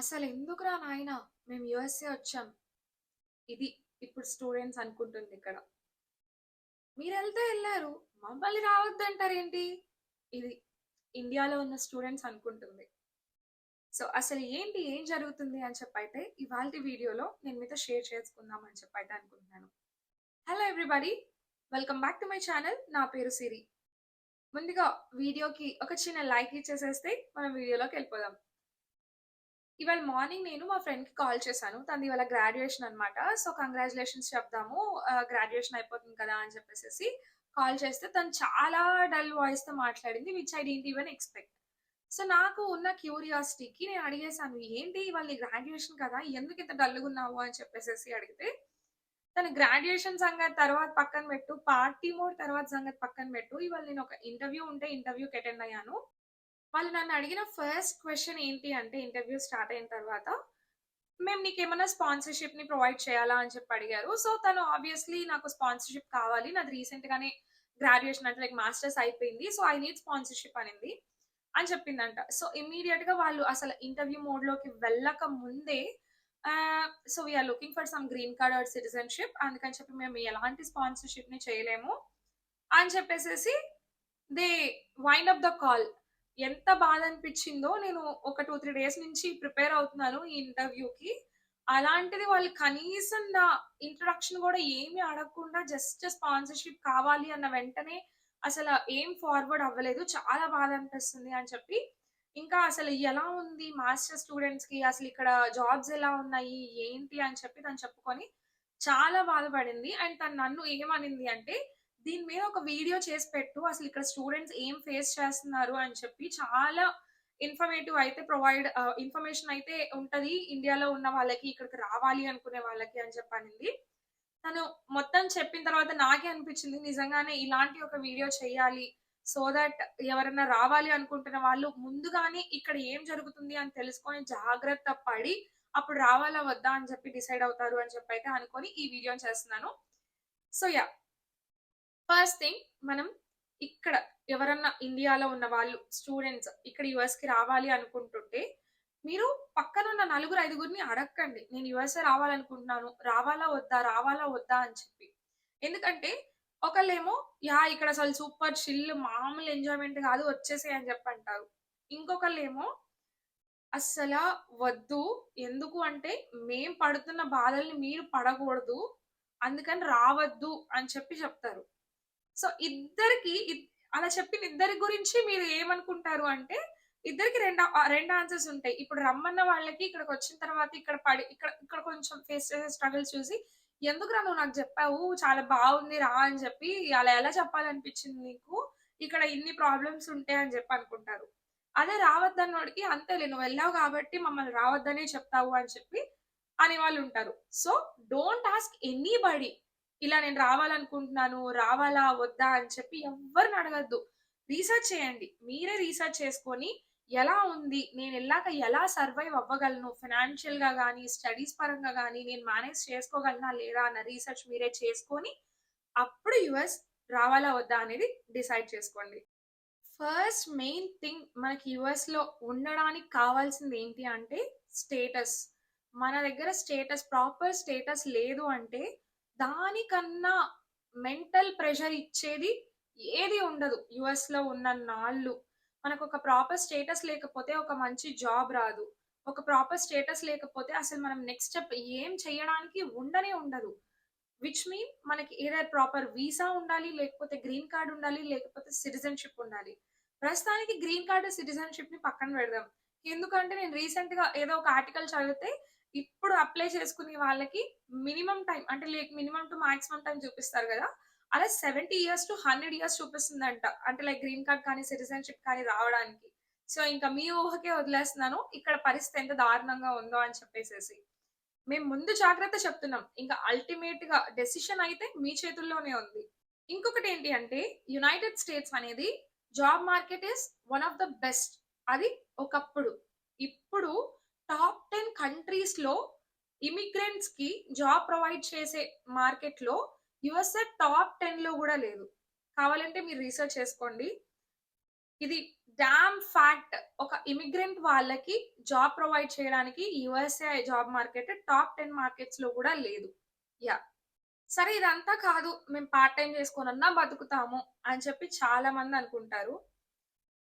అసలు ఎందుకురా నాయన మేము యుఎస్ఏ వచ్చాం. ఇది ఇప్పుడు స్టూడెంట్స్ అనుకుంటుంది ఇక్కడ. మీరెళ్తే వెళ్ళారు మమ్మల్ని రావద్దంటారేంటి? ఇది ఇండియాలో ఉన్న స్టూడెంట్స్ అనుకుంటుంది. సో, అసలు ఏంటి? ఏం జరుగుతుంది? అని చెప్పైతే ఇవాళ వీడియోలో నేను మీతో షేర్ చేసుకుందాం అని చెప్పైతే అనుకుంటున్నాను. Hello everybody welcome back to my channel. నా పేరు సిరి. ముందుగా వీడియోకి ఒక చిన్న లైక్ ఇచ్చేసేస్తే మనం వీడియోలోకి వెళ్ళిపోదాం ఇవాళ మార్నింగ్ నేను మా ఫ్రెండ్‌కి కాల్ చేశాను. తనది ఇవాళ గ్రాడ్యుయేషన్ అనమాట సో, కంగ్రాచులేషన్స్ చెప్దాము. గ్రాడ్యుయేషన్ అయిపోతుంది కదా! అని చెప్పేసేసి కాల్ చేస్తే తను చాలా డల్ వాయిస్‌తో మాట్లాడింది. Which I didn't even expect. So, నాకు ఉన్న క్యూరియాసిటీకి నేను అడిగేసాను. ఏంటి వాళ్ళ గ్రాడ్యుయేషన్ కదా! ఎందుకు ఇంత డల్‌గున్నావు? అని చెప్పేసేసి అడిగితే, తను గ్రాడ్యుయేషన్ సంగతి తర్వాత పక్కన పెట్టు. పార్టీ మోడ్ తర్వాత సంగతి పక్కన పెట్టు. ఇవాళ నేను ఒక ఇంటర్వ్యూ ఉంటే ఇంటర్వ్యూకి అటెండ్ అయ్యాను. వాళ్ళు నన్ను అడిగిన ఫస్ట్ క్వశ్చన్ ఏంటి అంటే ఇంటర్వ్యూ స్టార్ట్ అయిన తర్వాత, "మేము నీకేమన్నా స్పాన్సర్‌షిప్‌ని ప్రొవైడ్ చేయాలా?" అని చెప్పి అడిగారు. సో, తను ఆబ్వియస్‌లీ నాకు స్పాన్సర్‌షిప్ కావాలి. నాది రీసెంట్ గానే గ్రాడ్యుయేషన్ అంటే లైక్ మాస్టర్స్ అయిపోయింది. సో, ఐ నీడ్ స్పాన్సర్‌షిప్ అనింది. అని చెప్పిందంట. సో, ఇమ్మీడియేట్‌గా వాళ్ళు అసలు ఇంటర్వ్యూ మోడ్‌లోకి వెళ్ళక ముందే "so, we are looking for some green card or citizenship. అందుకని చెప్పి మేము ఎలాంటి స్పాన్సర్‌షిప్‌ని చేయలేము." అని చెప్పేసేసి they wind up the call. ఎంత బాధ అనిపించిందో నేను ఒక 2, 3 డేస్ నుంచి ప్రిపేర్ అవుతున్నాను ఈ ఇంటర్వ్యూకి. అలాంటిది వాళ్ళు కనీసం నా ఇంట్రడక్షన్ కూడా ఏమి అడగకుండా జస్ట్ స్పాన్సర్‌షిప్ కావాలి అన్న వెంటనే అసలు ఏం ఫార్వర్డ్ అవ్వలేదు. చాలా బాధ అనిపిస్తుంది అని చెప్పి, ఇంకా అసలు ఎలా ఉంది మాస్టర్ స్టూడెంట్స్కి అసలు ఇక్కడ జాబ్స్ ఎలా ఉన్నాయి? ఏంటి? అని చెప్పి తను చెప్పుకొని చాలా బాధపడింది. అండ్ తను నన్ను ఏమనింది అంటే, "దీని మీద ఒక వీడియో చేసి పెట్టు. అసలు ఇక్కడ స్టూడెంట్స్ ఏం ఫేస్ చేస్తున్నారు?" అని చెప్పి చాలా ఇన్ఫర్మేటివ్ అయితే ప్రొవైడ్ ఇన్ఫర్మేషన్ అయితే ఉంటది. ఇండియాలో ఉన్న వాళ్ళకి, ఇక్కడికి రావాలి అనుకునే వాళ్ళకి అని చెప్పనింది తను మొత్తం చెప్పిన తర్వాత నాకే అనిపించింది నిజంగానే ఇలాంటి ఒక వీడియో చేయాలి. సో దట్ ఎవరైనా రావాలి అనుకుంటున్న వాళ్ళు ముందుగానే ఇక్కడ ఏం జరుగుతుంది అని తెలుసుకొని జాగ్రత్త పడి, అప్పుడు రావాలా? వద్దా? అని చెప్పి డిసైడ్ అవుతారు అని చెప్పి అయితే అనుకొని ఈ వీడియో చేస్తున్నాను. సో, యా ఫస్ట్ థింగ్ మనం ఇక్కడ ఎవరన్నా ఇండియాలో ఉన్న వాళ్ళు స్టూడెంట్స్ ఇక్కడ యుఎస్కి రావాలి అనుకుంటుంటే, మీరు పక్కనున్న నలుగురు, ఐదుగురిని అడక్కండి. నేను యుఎస్ఏ రావాలనుకుంటున్నాను. రావాలా? వద్దా? రావాలా? వద్దా? అని చెప్పి. ఎందుకంటే ఒకళ్ళేమో యా ఇక్కడ అసలు సూపర్ చిల్ మామూలు ఎంజాయ్‌మెంట్ కాదు వచ్చేసే అని చెప్పి అంటారు. ఇంకొకళ్ళేమో అస్సల వద్దు. ఎందుకు అంటే మేము పడుతున్న బాధల్ని మీరు పడకూడదు. అందుకని రావద్దు అని చెప్పి చెప్తారు. సో, ఇద్దరికి అలా చెప్పిన ఇద్దరి గురించి మీరు ఏమనుకుంటారు అంటే, ఇద్దరికి రెండు రెండు ఆన్సర్స్ ఉంటాయి. ఇప్పుడు రమ్మన్న వాళ్ళకి ఇక్కడికొచ్చిన తర్వాత ఇక్కడ పడి ఇక్కడ ఇక్కడ కొంచెం ఫేస్ చేసే స్ట్రగుల్ చూసి, "ఎందుకురా నువ్వు నాకు చెప్పావు? చాలా బాగుంది రా" అని చెప్పి అలా ఎలా చెప్పాలనిపించింది నీకు? ఇక్కడ ఇన్ని ప్రాబ్లమ్స్ ఉంటాయి అని చెప్పి అనుకుంటారు. అదే రావద్దన్నోడికి అంతేలే నువ్వు వెళ్ళావు కాబట్టి మమ్మల్ని రావద్దనే చెప్తావు అని చెప్పి అని వాళ్ళు ఉంటారు సో, డోంట్ ఆస్క్ ఎనీబడీ. ఇలా నేను రావాలనుకుంటున్నాను. రావాలా? వద్దా? అని చెప్పి ఎవ్వరిని అడగొద్దు. రీసెర్చ్ చేయండి. మీరే రీసెర్చ్ చేసుకొని ఎలా ఉంది? నేను నేనెళ్ళాక ఎలా సర్వైవ్ అవ్వగలను? ఫినాన్షియల్గా కానీ స్టడీస్ పరంగా కానీ నేను మేనేజ్ చేసుకోగలనా? లేదా? అన్న రీసెర్చ్ మీరే చేసుకొని, అప్పుడు యుఎస్ రావాలా? వద్దా? అనేది డిసైడ్ చేసుకోండి. ఫస్ట్ మెయిన్ థింగ్ మనకి యూఎస్‌లో ఉండడానికి కావాల్సింది ఏంటి అంటే స్టేటస్. మన దగ్గర స్టేటస్ ప్రాపర్ స్టేటస్ లేదు అంటే, దానికన్నా మెంటల్ ప్రెషర్ ఇచ్చేది ఏది ఉండదు. యుఎస్లో ఉన్న నాళ్ళు మనకు ఒక ప్రాపర్ స్టేటస్ లేకపోతే ఒక మంచి జాబ్ రాదు. ఒక ప్రాపర్ స్టేటస్ లేకపోతే అసలు మనం నెక్స్ట్ స్టెప్ ఏం చేయడానికి ఉండనే ఉండదు. విచ్ మీన్ మనకి ఏదైనా ప్రాపర్ వీసా ఉండాలి, లేకపోతే గ్రీన్ కార్డ్ ఉండాలి, లేకపోతే సిటిజన్‌షిప్ ఉండాలి. ప్రస్తుతానికి గ్రీన్ కార్డ్, సిటిజన్‌షిప్‌ని పక్కన పెడదాం. ఎందుకంటే నేను రీసెంట్గా ఏదో ఒక ఆర్టికల్ చదివితే, ఇప్పుడు అప్లై చేసుకునే వాళ్ళకి మినిమమ్ టైం అంటే like minimum to maximum time చూపిస్తారు కదా అలా 70 ఇయర్స్ టు 100 ఇయర్స్ చూపిస్తుందంట. అంటే లైక్ గ్రీన్ కార్డ్ కానీ, సిటిజన్‌షిప్ కానీ రావడానికి. సో, ఇంకా మీ ఊహకే వదిలేస్తున్నాను. ఇక్కడ పరిస్థితి ఎంత దారుణంగా ఉందో అని చెప్పేసేసి. మేము ముందు జాగ్రత్త చెప్తున్నాం. ఇంకా అల్టిమేట్‌గా డెసిషన్ అయితే మీ చేతుల్లోనే ఉంది. ఇంకొకటి ఏంటి అంటే యునైటెడ్ స్టేట్స్ అనేది job market is one of the best. అది ఒకప్పుడు. ఇప్పుడు టాప్ 10 కంట్రీస్‌లో ఇమిగ్రెంట్స్‌కి జాబ్ ప్రొవైడ్ చేసే మార్కెట్‌లో యుఎస్ఏ టాప్ టెన్లో కూడా లేదు. కావాలంటే మీరు రీసెర్చ్ చేసుకోండి. ఇది డామ్ ఫ్యాక్ట్. ఒక ఇమిగ్రెంట్ వాళ్ళకి జాబ్ ప్రొవైడ్ చేయడానికి యూఎస్ఏ జాబ్ మార్కెట్ టాప్ 10 మార్కెట్స్‌లో కూడా లేదు. యా సరే ఇదంతా కాదు. మేము పార్ట్ టైం చేసుకోనన్నా బతుకుతాము అని చెప్పి చాలా మంది అనుకుంటారు.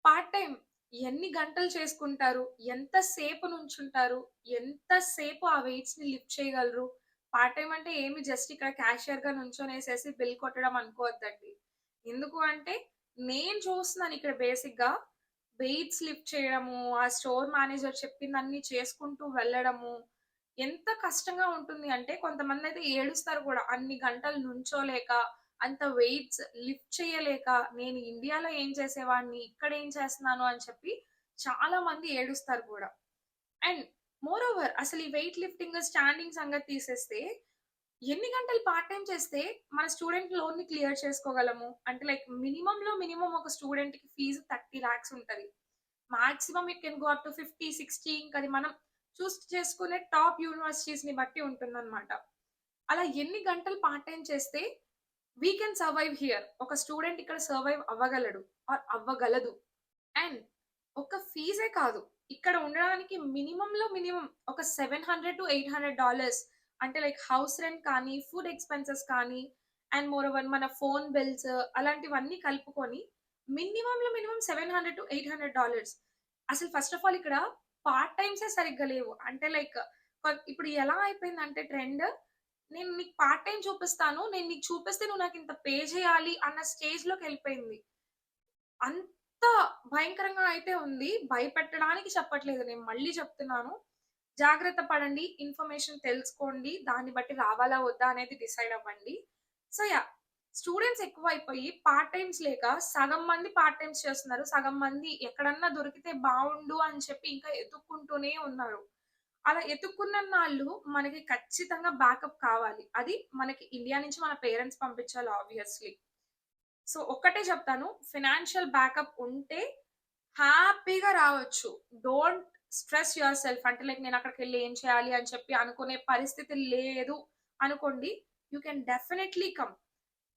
పార్ట్ టైం ఎన్ని గంటలు చేసుకుంటారు? ఎంత సేపు నుంచుంటారు? ఎంత సేపు ఆ వెయిట్స్‌ని లిఫ్ట్ చేయగలరు? పార్ట్ టైం అంటే ఏమి జస్ట్ ఇక్కడ క్యాషియర్‌గా నుంచోనేసేసి బిల్ కొట్టడం అనుకోవద్దండి. ఎందుకు అంటే నేను చూస్తున్నాను ఇక్కడ బేసిక్‌గా వెయిట్స్ లిఫ్ట్ చేయడము, ఆ స్టోర్ మేనేజర్ చెప్పిందన్నీ చేసుకుంటూ వెళ్ళడము, ఎంత కష్టంగా ఉంటుంది అంటే కొంతమంది అయితే ఏడుస్తారు కూడా. అన్ని గంటలు నుంచోలేక, అంత వెయిట్స్ లిఫ్ట్ చేయలేక, నేను ఇండియాలో ఏం చేసేవాడిని, ఇక్కడ ఏం చేస్తున్నాను అని చెప్పి చాలా మంది ఏడుస్తారు కూడా. అండ్ మోర్ ఓవర్ అసలు ఈ వెయిట్ లిఫ్టింగ్, స్టాండింగ్ సంగతి తీసేస్తే ఎన్ని గంటలు పార్ట్ టైం చేస్తే మన స్టూడెంట్ లోన్‌ని క్లియర్ చేసుకోగలము? అంటే లైక్ మినిమమ్‌లో మినిమమ్ ఒక స్టూడెంట్కి ఫీజు థర్టీ ల్యాక్స్ ఉంటది. Maximum it can go up to 50, 60 ఇంకా అది మనం చూస్ చేసుకునే టాప్ యూనివర్సిటీస్‌ని బట్టి ఉంటుందన్నమాట. అలా ఎన్ని గంటలు పార్ట్ టైం చేస్తే వీ కెన్ సర్వైవ్ హియర్. ఒక స్టూడెంట్ ఇక్కడ సర్వైవ్ అవ్వగలడు ఆర్ అవ్వగలదు. అండ్ ఒక ఫీజే కాదు. ఇక్కడ ఉండడానికి మినిమంలో మినిమం ఒక $700-800 అంటే లైక్ హౌస్ రెంట్ కానీ, ఫుడ్ ఎక్స్‌పెన్సెస్ కానీ అండ్ మోర్ ఓవర్ మన ఫోన్ బిల్స్ అలాంటివన్నీ కలుపుకొని మినిమమ్‌లో మినిమమ్ $700-800 అసలు ఫస్ట్ ఆఫ్ ఆల్ ఇక్కడ పార్ట్ టైమ్సే సరిగ్గా లేవు. అంటే లైక్ ఇప్పుడు ఎలా అయిపోయిందంటే ట్రెండ్ నేను నీకు పార్ట్ టైం చూపిస్తాను. నేను నీకు చూపిస్తే నువ్వు ఇంత పే చేయాలి అన్న స్టేజ్లోకి వెళ్ళిపోయింది అంత భయంకరంగా అయితే ఉంది. భయపెట్టడానికి చెప్పట్లేదు. నేను మళ్ళీ చెప్తున్నాను. జాగ్రత్త పడండి. ఇన్ఫర్మేషన్ తెలుసుకోండి. దాన్ని బట్టి రావాలా? వద్దా? అనేది డిసైడ్ అవ్వండి. సో యా స్టూడెంట్స్ ఎక్కువ అయిపోయి పార్ట్ టైమ్స్ లేక సగం మంది పార్ట్ టైమ్స్ చేస్తున్నారు. సగం మంది ఎక్కడన్నా దొరికితే బాగుండు అని చెప్పి ఇంకా ఎదుక్కుంటూనే ఉన్నారు. అలా ఎతుక్కున్నన్నాళ్ళు మనకి ఖచ్చితంగా బ్యాకప్ కావాలి. అది మనకి ఇండియా నుంచి మన పేరెంట్స్ పంపించాలి ఆబ్వియస్‌లీ. సో ఒక్కటే చెప్తాను. ఫైనాన్షియల్ బ్యాకప్ ఉంటే హ్యాపీగా రావచ్చు. డోంట్ స్ట్రెస్ యువర్ సెల్ఫ్ అంటే లైక్ నేను అక్కడికి వెళ్ళి ఏం చేయాలి అని చెప్పి అనుకునే పరిస్థితి లేదు అనుకోండి. You can definitely come.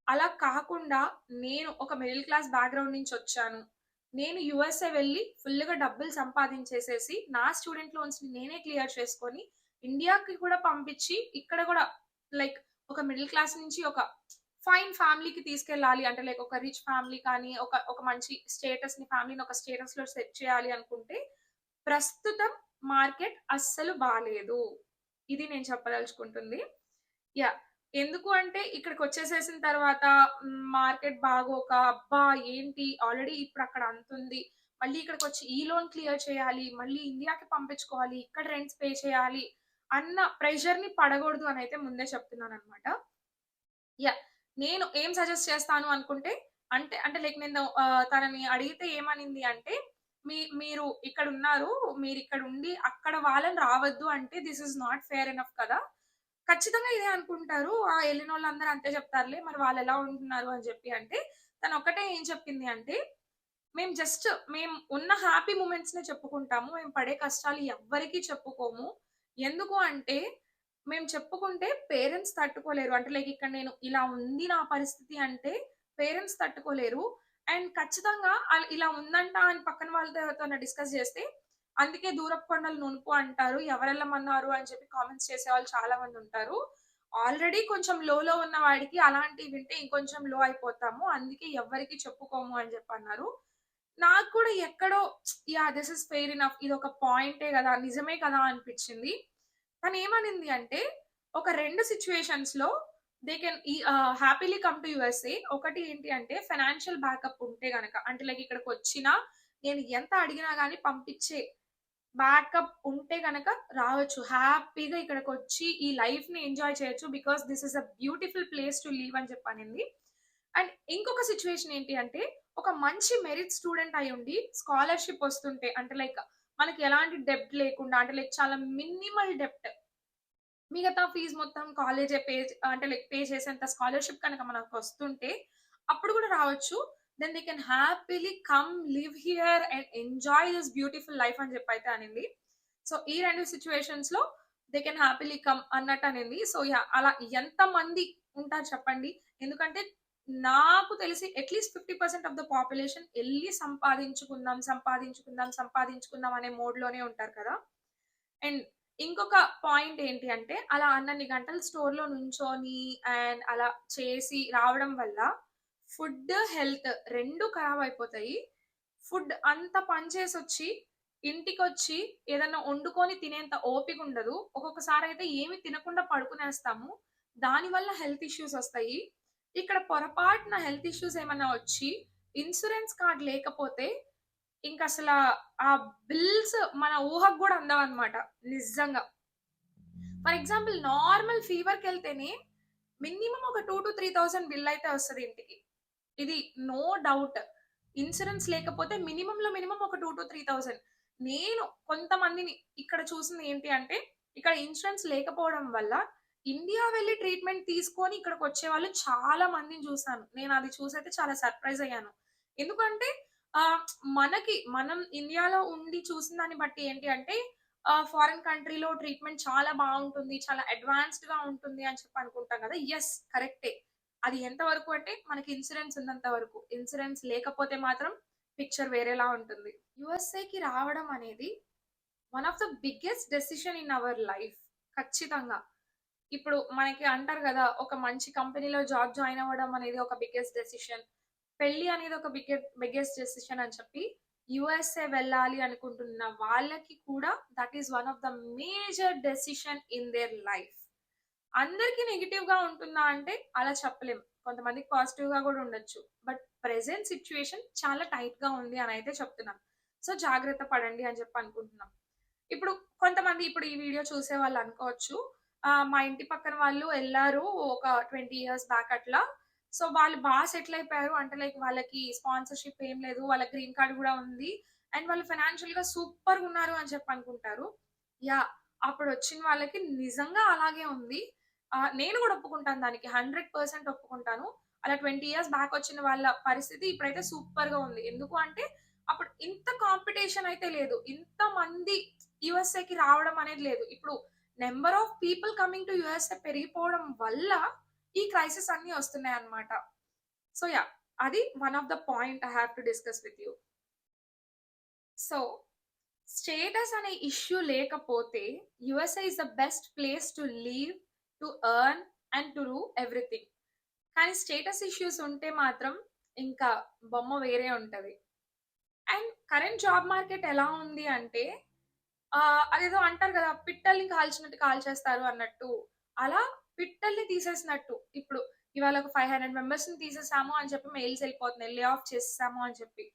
అలా కాకుండా నేను ఒక మిడిల్ క్లాస్ బ్యాక్‌గ్రౌండ్ నుంచొచ్చాను. నేను యుఎస్ఏ వెళ్ళి ఫుల్‌గా డబ్బులు సంపాదించేసేసి నా స్టూడెంట్ లోన్స్‌ని నేనే క్లియర్ చేసుకొని ఇండియాకి కూడా పంపించి ఇక్కడ కూడా లైక్ ఒక మిడిల్ క్లాస్ నుంచి ఒక ఫైన్ ఫ్యామిలీకి తీసుకెళ్ళాలి అంటే లైక్ ఒక రిచ్ ఫ్యామిలీ కానీ ఒక ఒక మంచి స్టేటస్‌ని ఫ్యామిలీని ఒక స్టేటస్‌లో సెట్ చేయాలి అనుకుంటే ప్రస్తుతం మార్కెట్ అస్సలు బాగాలేదు ఇది నేను చెప్పదలుచుకుంటుంది. యా ఎందుకు అంటే ఇక్కడికి వచ్చేసేసిన తర్వాత మార్కెట్ బాగోక అబ్బా! ఏంటి ఆల్రెడీ ఇప్పుడు అక్కడ అంతుంది. మళ్ళీ ఇక్కడికొచ్చి ఈ లోన్ క్లియర్ చేయాలి. మళ్ళీ ఇండియాకి పంపించుకోవాలి. ఇక్కడ రెంట్స్ పే చేయాలి. అన్న ప్రెషర్‌ని పడకూడదు అని అయితే ముందే చెప్తున్నాను అనమాట యా నేను ఏం సజెస్ట్ చేస్తాను అనుకుంటే అంటే అంటే లైక్ నేను తనని అడిగితే ఏమనింది అంటే మీ మీరు ఇక్కడ ఉన్నారు మీరు ఇక్కడ ఉండి అక్కడ వాళ్ళని రావద్దు అంటే this is not fair enough కదా! ఖచ్చితంగా ఇదే అనుకుంటారు. ఆ! వెళ్ళిన వాళ్ళందరూ అంతే చెప్తారులే. మరి వాళ్ళు ఎలా ఉంటున్నారు అని చెప్పి అంటే తను ఒక్కటే ఏం చెప్పింది అంటే మేము జస్ట్ మేము ఉన్న హ్యాపీ మూమెంట్స్ నే చెప్పుకుంటాము. మేము పడే కష్టాలు ఎవ్వరికీ చెప్పుకోము. ఎందుకు అంటే మేము చెప్పుకుంటే పేరెంట్స్ తట్టుకోలేరు. అంటే లైక్ ఇక్కడ నేను ఇలా ఉంది నా పరిస్థితి అంటే పేరెంట్స్ తట్టుకోలేరు. అండ్ ఖచ్చితంగా ఇలా ఉందంట అని పక్కన వాళ్ళతో డిస్కస్ చేస్తే అందుకే దూరపు కొండలు నునుపు అంటారు. ఎవరెళ్ళమన్నారు అని చెప్పి కామెంట్స్ చేసేవాళ్ళు చాలా మంది ఉంటారు ఆల్రెడీ కొంచెం లోలో ఉన్న వాడికి అలాంటివి వింటే ఇంకొంచెం లో అయిపోతాము. అందుకే ఎవరికి చెప్పుకోము అని చెప్పి అన్నారు నాకు కూడా ఎక్కడో yeah this is fair enough ఇది ఒక పాయింటే కదా నిజమే కదా! అనిపించింది తను ఏమనింది అంటే ఒక రెండు సిచ్యువేషన్స్లో దే కెన్ ఈ హ్యాపీలీ కమ్ టు యూఎస్ఏ. ఒకటి ఏంటి అంటే ఫైనాన్షియల్ బ్యాకప్ ఉంటే గనక అంటే లైక్ ఇక్కడికి వచ్చినా నేను ఎంత అడిగినా కానీ పంపించే బ్యాకప్ ఉంటే కనుక రావచ్చు. హ్యాపీగా ఇక్కడికొచ్చి ఈ లైఫ్ని ఎంజాయ్ చేయొచ్చు. Because this is a beautiful place to leave అని చెప్పానింది అండ్ ఇంకొక సిచ్యువేషన్ ఏంటి అంటే ఒక మంచి మెరిట్ స్టూడెంట్ అయి ఉండి స్కాలర్‌షిప్ వస్తుంటే అంటే లైక్ మనకి ఎలాంటి డెబ్ట్ లేకుండా అంటే లైక్ చాలా మినిమల్ డెబ్ట్. మిగతా ఫీజ్ మొత్తం కాలేజే పే అంటే లైక్ పే చేసేంత స్కాలర్‌షిప్ కనుక మనకొస్తుంటే అప్పుడు కూడా రావచ్చు. Then they can happily come live here and enjoy this beautiful life అని చెప్పి అయితే అనింది. సో ఈ రెండు సిచ్యువేషన్స్లో దే కెన్ హ్యాపీలీ కమ్ అన్నట్టు అనింది. సో అలా అలా ఎంతమంది ఉంటారు చెప్పండి? ఎందుకంటే నాకు తెలిసి అట్‌లీస్ట్ 50% ఆఫ్ ద పాపులేషన్ వెళ్ళి సంపాదించుకుందాం, సంపాదించుకుందాం, సంపాదించుకుందాం అనే మోడ్‌లోనే ఉంటారు కదా! అండ్ ఇంకొక పాయింట్ ఏంటి అంటే, అలా అన్నన్ని గంటలు స్టోర్‌లో నుంచొని అండ్ అలా చేసి రావడం వల్ల ఫుడ్, హెల్త్ రెండు ఖరాబ్ అయిపోతాయి. ఫుడ్ అంతా పని ఇంటికి వచ్చి ఏదన్నా వండుకొని తినేంత ఓపిక ఉండదు. ఒక్కొక్కసారి అయితే ఏమి తినకుండా పడుకునేస్తాము. దానివల్ల హెల్త్ ఇష్యూస్ వస్తాయి ఇక్కడ పొరపాటున హెల్త్ ఇష్యూస్ ఏమైనా వచ్చి, ఇన్సూరెన్స్ కార్డ్ లేకపోతే ఇంకసల ఆ బిల్స్ మన ఊహకు కూడా అందవన్నమాట. నిజంగా. ఫర్ ఎగ్జాంపుల్ నార్మల్ ఫీవర్‌కెళ్తేనే మినిమమ్ ఒక two two three thousand bill అయితే వస్తది ఇంటికి. ఇది నో డౌట్. ఇన్సూరెన్స్ లేకపోతే మినిమమ్‌లో మినిమం ఒక టూ టు త్రీ థౌజండ్ నేను కొంతమందిని ఇక్కడ చూసింది ఏంటి అంటే, ఇక్కడ ఇన్సూరెన్స్ లేకపోవడం వల్ల ఇండియా వెళ్ళి ట్రీట్‌మెంట్ తీసుకొని ఇక్కడకి వచ్చే వాళ్ళు చాలా మందిని చూసాను. నేనది చూసైతే చాలా సర్ప్రైజ్ అయ్యాను. ఎందుకంటే మనకి మనం ఇండియాలో ఉండి చూసిన దాన్ని బట్టి ఏంటి అంటే ఫారిన్ కంట్రీలో ట్రీట్‌మెంట్ చాలా బాగుంటుంది చాలా అడ్వాన్స్డ్‌గా ఉంటుంది అని చెప్పి అనుకుంటాం కదా! ఎస్ కరెక్టే. అది ఎంత వరకు అంటే మనకి ఇన్సూరెన్స్ ఉన్నంత వరకు. ఇన్సూరెన్స్ లేకపోతే మాత్రం పిక్చర్ వేరేలా ఉంటుంది. యుఎస్ఏకి రావడం అనేది one of the biggest decision in our life. ఖచ్చితంగా. ఇప్పుడు మనకి అంటారు కదా ఒక మంచి కంపెనీలో జాబ్ జాయిన్ అవ్వడం అనేది ఒక బిగ్గెస్ట్ డెసిషన్. పెళ్ళి అనేది ఒక బిగ్గె బిగ్గెస్ట్ డెసిషన్ అని చెప్పి యుఎస్ఏ వెళ్ళాలి అనుకుంటున్న వాళ్ళకి కూడా that is one of the major decision in their life. అందరికి నెగెటివ్‌గా ఉంటుందా అంటే అలా చెప్పలేం. కొంతమందికి పాజిటివ్‌గా కూడా ఉండొచ్చు. బట్ ప్రెసెంట్ సిచ్యువేషన్ చాలా టైట్గా ఉంది అని అయితే చెప్తున్నాను. సో, జాగ్రత్త పడండి అని చెప్పి అనుకుంటున్నాం. ఇప్పుడు కొంతమంది ఇప్పుడు ఈ వీడియో చూసే వాళ్ళు అనుకోవచ్చు. మా ఇంటి పక్కన వాళ్ళు వెళ్ళారు ఒక 20 ఇయర్స్ బ్యాక్ అట్లా. సో, వాళ్ళు బాగా సెటిల్ అయిపోయారు. అంటే లైక్ వాళ్ళకి స్పాన్సర్‌షిప్ ఏం లేదు. వాళ్ళకి గ్రీన్ కార్డ్ కూడా ఉంది. అండ్ వాళ్ళు ఫైనాన్షియల్గా సూపర్ ఉన్నారు అని చెప్పి అనుకుంటారు. యా అప్పుడు వచ్చిన వాళ్ళకి నిజంగా అలాగే ఉంది. నేను కూడా ఒప్పుకుంటాను దానికి. 100% ఒప్పుకుంటాను. అలా 20 ఇయర్స్ బ్యాక్ వచ్చిన వాళ్ళ పరిస్థితి ఇప్పుడైతే సూపర్గా ఉంది. ఎందుకు అంటే అప్పుడు ఇంత కాంపిటీషన్ అయితే లేదు. ఇంతమంది యుఎస్ఏకి రావడం అనేది లేదు. ఇప్పుడు number of people coming to USA పెరిగిపోవడం వల్ల ఈ క్రైసిస్ అన్నీ వస్తున్నాయన్నమాట. సో, యా అది one of the point I have to discuss with you. So, status అనే ఇష్యూ లేకపోతే USA is the best place to leave to earn and to do everything. కానీ status issues ఉంటే మాత్రం ఇంకా బొమ్మ వేరే ఉంటది. అండ్ కరెంట్ జాబ్ మార్కెట్ ఎలా ఉంది అంటే అదేదో అంటారు కదా పిట్టల్ని కాల్చినట్టు కాల్చేస్తారు అన్నట్టు. అలా పిట్టల్ని తీసేసినట్టు. ఇప్పుడు ఇవాళ ఒక 500 మెంబర్స్‌ని తీసేసాము అని చెప్పి మెయిల్స్ వెళ్ళిపోతున్నాయి లే ఆఫ్ చేసేసాము అని చెప్పి.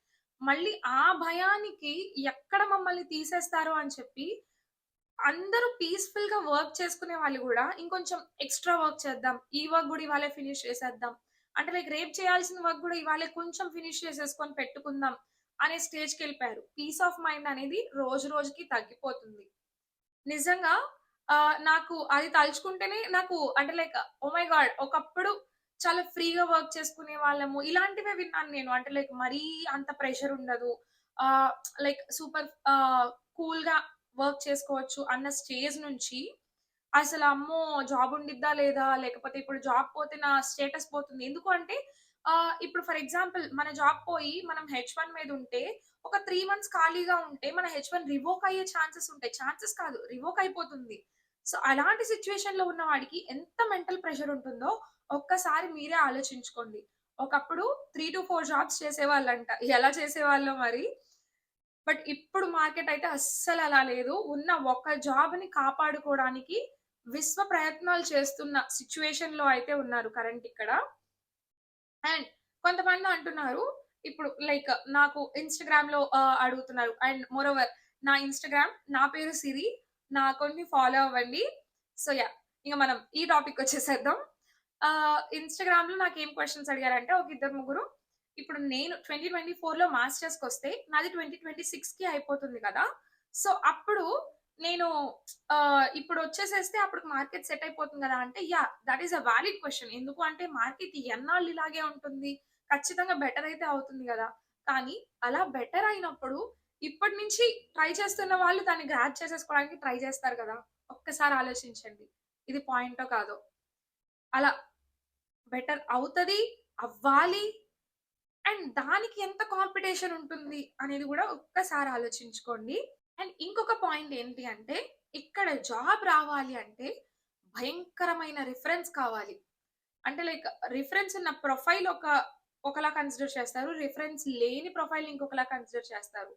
మళ్ళీ ఆ భయానికి ఎక్కడ మమ్మల్ని తీసేస్తారో అని చెప్పి అందరూ పీస్ఫుల్గా వర్క్ చేసుకునే వాళ్ళు కూడా ఇంకొంచెం ఎక్స్‌ట్రా వర్క్ చేద్దాం. ఈ వర్క్ కూడా ఇవాళే ఫినిష్ చేసేద్దాం. అంటే లైక్ రేపు చేయాల్సిన వర్క్ కూడా ఇవాళే కొంచెం ఫినిష్ చేసేసుకొని పెట్టుకుందాం అనే స్టేజ్‌కెళ్ళిపోయారు. పీస్ ఆఫ్ మైండ్ అనేది రోజు రోజుకి తగ్గిపోతుంది. నిజంగా నాకు అది తలుచుకుంటేనే నాకు అంటే లైక్ ఓ మై గాడ్! ఒకప్పుడు చాలా ఫ్రీగా వర్క్ చేసుకునే వాళ్ళము. ఇలాంటివే విన్నాను నేను. అంటే లైక్ మరీ అంత ప్రెషర్ ఉండదు. లైక్ సూపర్ కూల్గా వర్క్ చేసుకోవచ్చు అన్న స్టేజ్ నుంచి అసలు అమ్మో! జాబ్ ఉండిద్దా లేదా? లేకపోతే ఇప్పుడు జాబ్ పోతే నా స్టేటస్ పోతుంది. ఎందుకు అంటే ఇప్పుడు ఫర్ ఎగ్జాంపుల్ మన జాబ్ పోయి మనం హెచ్ వన్ మీద ఉంటే ఒక త్రీ మంత్స్ ఖాళీగా ఉంటే మన హెచ్ వన్ రివోక్ అయ్యే ఛాన్సెస్ ఉంటాయి. ఛాన్సెస్ కాదు రివోక్ అయిపోతుంది. సో, అలాంటి సిట్యుయేషన్‌లో ఉన్న వాడికి ఎంత మెంటల్ ప్రెషర్ ఉంటుందో ఒక్కసారి మీరే ఆలోచించుకోండి. ఒకప్పుడు 3-4 జాబ్స్ చేసేవాళ్ళంట. ఎలా చేసేవాళ్ళో మరి. బట్ ఇప్పుడు మార్కెట్ అయితే అస్సలు అలా లేదు. ఉన్న ఒక్క జాబ్‌ని కాపాడుకోవడానికి విశ్వ ప్రయత్నాలు చేస్తున్న సిట్యుయేషన్‌లో అయితే ఉన్నారు కరెంట్ ఇక్కడ. అండ్ కొంతమంది అంటున్నారు. ఇప్పుడు లైక్ నాకు ఇన్స్టాగ్రామ్లో అడుగుతున్నారు. అండ్ మోరోవర్ నా ఇన్‌స్టాగ్రామ్ నా పేరు సిరి. నా అకౌంట్‌ని ఫాలో అవ్వండి. సో, యా ఇంకా మనం ఈ టాపిక్‌కొచ్చేసేద్దాం. ఆహ్, ఇన్‌స్టాగ్రామ్‌లో ఏం క్వశ్చన్స్ అడిగారంటే ఒక ఇద్దరు ముగ్గురు ఇప్పుడు నేను 2024లో మాస్టర్స్‌కొస్తే నాది 2026కి అయిపోతుంది కదా! సో, అప్పుడు నేను ఇప్పుడు వచ్చేసేస్తే అప్పుడు మార్కెట్ సెట్ అయిపోతుంది కదా అంటే yeah that is a valid question ఎందుకు అంటే మార్కెట్ ఎన్నాళ్ళు ఇలాగే ఉంటుంది. ఖచ్చితంగా బెటర్ అయితే అవుతుంది కదా కానీ అలా బెటర్ అయినప్పుడు ఇప్పటి నుంచి ట్రై చేస్తున్న వాళ్ళు దాన్ని గ్రాడ్ చేసేసుకోవడానికి ట్రై చేస్తారు కదా ఒక్కసారి ఆలోచించండి. ఇది పాయింటో కాదో. అలా బెటర్ అవుతుంది అవ్వాలి అండ్ దానికి ఎంత కాంపిటీషన్ ఉంటుంది అనేది కూడా ఒక్కసారి ఆలోచించుకోండి అండ్ ఇంకొక పాయింట్ ఏంటి అంటే ఇక్కడ జాబ్ రావాలి అంటే భయంకరమైన రిఫరెన్స్ కావాలి అంటే లైక్ రిఫరెన్స్ ఉన్న ప్రొఫైల్ ఒక ఒకలా కన్సిడర్ చేస్తారు రిఫరెన్స్ లేని ప్రొఫైల్ ఇంకొకలా కన్సిడర్ చేస్తారు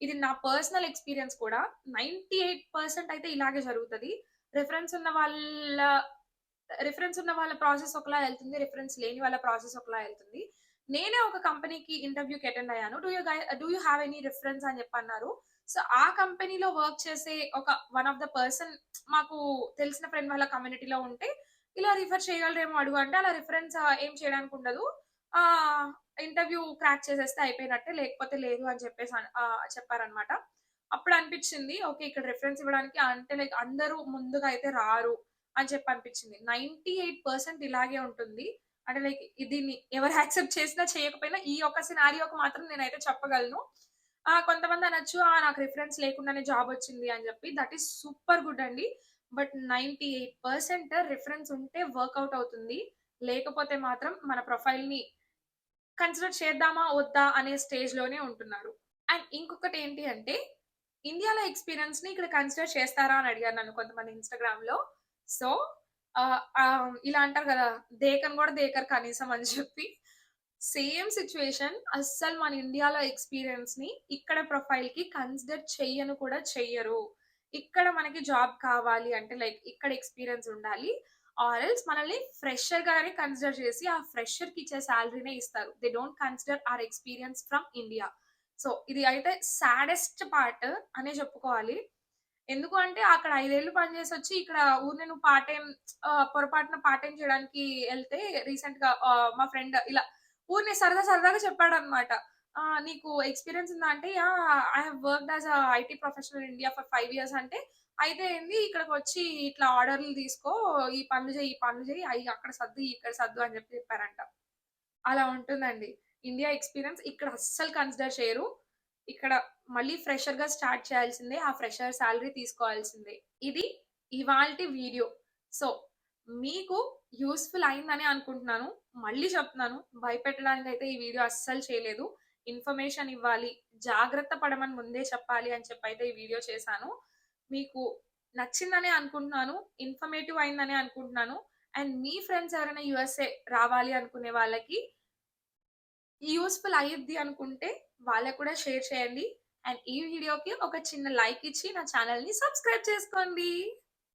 ఇది నా పర్సనల్ ఎక్స్పీరియన్స్ కూడా. నైంటీ ఎయిట్ పర్సెంట్ అయితే ఇలాగే జరుగుతుంది. రిఫరెన్స్ ఉన్న వాళ్ళ రిఫరెన్స్ ఉన్న వాళ్ళ ప్రాసెస్ ఒకలా వెళ్తుంది. రిఫరెన్స్ లేని వాళ్ళ ప్రాసెస్ ఒకలా వెళ్తుంది. నేనే ఒక కంపెనీకి ఇంటర్వ్యూకి అటెండ్ అయ్యాను. Do you do you have any reference అని చెప్పి అన్నారు. సో ఆ కంపెనీలో వర్క్ చేసే ఒక వన్ ఆఫ్ ద పర్సన్ మాకు తెలిసిన ఫ్రెండ్ వాళ్ళ కమ్యూనిటీలో ఉంటే ఇలా రిఫర్ చేయగలరేమో అడుగు అంటే అలా రిఫరెన్స్ ఏం చేయడానికి ఉండదు. ఆ ఇంటర్వ్యూ క్రాక్ చేసేస్తే అయిపోయినట్టే లేకపోతే లేదు అని చెప్పేసి చెప్పారనమాట అప్పుడు అనిపించింది ఓకే ఇక్కడ రిఫరెన్స్ ఇవ్వడానికి అంటే లైక్ అందరూ ముందుగా అయితే రారు అని చెప్పి అనిపించింది. నైన్టీ ఎయిట్ పర్సెంట్ ఇలాగే ఉంటుంది. అంటే లైక్ దీన్ని ఎవరు యాక్సెప్ట్ చేసినా చేయకపోయినా ఈ ఒక సినారియోకి మాత్రం నేనైతే చెప్పగలను. ఆ కొంతమంది అనొచ్చు ఆ నాకు రిఫరెన్స్ లేకుండానే జాబ్ వచ్చింది అని చెప్పి. దట్ ఈస్ సూపర్ గుడ్ అండి. But ninety eight percent reference ఉంటే వర్కౌట్ అవుతుంది. లేకపోతే మాత్రం మన ప్రొఫైల్ని కన్సిడర్ చేద్దామా వద్దా అనే స్టేజ్లోనే ఉంటున్నారు. అండ్ ఇంకొకటి ఏంటి అంటే ఇండియాలో ఎక్స్పీరియన్స్ని ఇక్కడ కన్సిడర్ చేస్తారా అని అడిగారు నన్ను కొంతమంది ఇన్స్టాగ్రామ్లో. సో ఇలా అంటారు కదా దేకన్ కూడా దేకర్ కనీసం అని చెప్పి. సేమ్ సిచ్యువేషన్ అస్సలు మన ఇండియాలో ఎక్స్పీరియన్స్ని ఇక్కడ ప్రొఫైల్కి కన్సిడర్ చెయ్యను కూడా చెయ్యరు. ఇక్కడ మనకి జాబ్ కావాలి అంటే లైక్ ఇక్కడ ఎక్స్పీరియన్స్ ఉండాలి. ఆర్ఎల్స్ మనల్ని ఫ్రెషర్ గానే కన్సిడర్ చేసి ఆ ఫ్రెషర్కి ఇచ్చే శాలరీనే ఇస్తారు. They don't consider our experience from India. So ఇది అయితే సాడెస్ట్ పార్ట్ అనే చెప్పుకోవాలి. ఎందుకు అంటే అక్కడ ఐదేళ్ళు పనిచేసి వచ్చి ఇక్కడ ఊరిని నువ్వు పార్ట్ టైం పొరపాటున పార్ట్ టైం చేయడానికి వెళ్తే రీసెంట్గా మా ఫ్రెండ్ ఇలా ఊరిని సరదా సరదాగా చెప్పాడు అనమాట నీకు ఎక్స్పీరియన్స్ ఉందా? అంటే I have work as IT professional India for five years. అంటే అయితే ఏంది ఇక్కడికి వచ్చి ఇట్లా ఆర్డర్లు తీసుకో ఈ పనులు చేయి ఈ పనులు చేయి అవి అక్కడ సర్దు ఇక్కడ సర్దు అని చెప్పి చెప్పారంట. అలా ఉంటుందండి. ఇండియా ఎక్స్పీరియన్స్ ఇక్కడ అస్సలు కన్సిడర్ చేయరు. ఇక్కడ మళ్ళీ ఫ్రెషర్గా స్టార్ట్ చేయాల్సిందే ఆ ఫ్రెషర్ శాలరీ తీసుకోవాల్సిందే. ఇది ఇవాల్టి వీడియో. సో మీకు యూస్ఫుల్ అయిందని అనుకుంటున్నాను. మళ్ళీ చెప్తున్నాను భయపెట్టడానికి అయితే ఈ వీడియో అస్సలు చేయలేదు. ఇన్ఫర్మేషన్ ఇవ్వాలి జాగ్రత్త పడమని ముందే చెప్పాలి అని చెప్పి అయితే ఈ వీడియో చేశాను. మీకు నచ్చిందనే అనుకుంటున్నాను ఇన్ఫర్మేటివ్ అయిందనే అనుకుంటున్నాను. అండ్ మీ ఫ్రెండ్స్ ఎవరైనా యుఎస్ఏ రావాలి అనుకునే వాళ్ళకి యూస్ఫుల్ అయ్యిద్ది అనుకుంటే వాళ్ళకు కూడా షేర్ చేయండి. అండ్ ఈ వీడియోకి ఒక చిన్న లైక్ ఇచ్చి నా ఛానల్ని సబ్స్క్రైబ్ చేసుకోండి.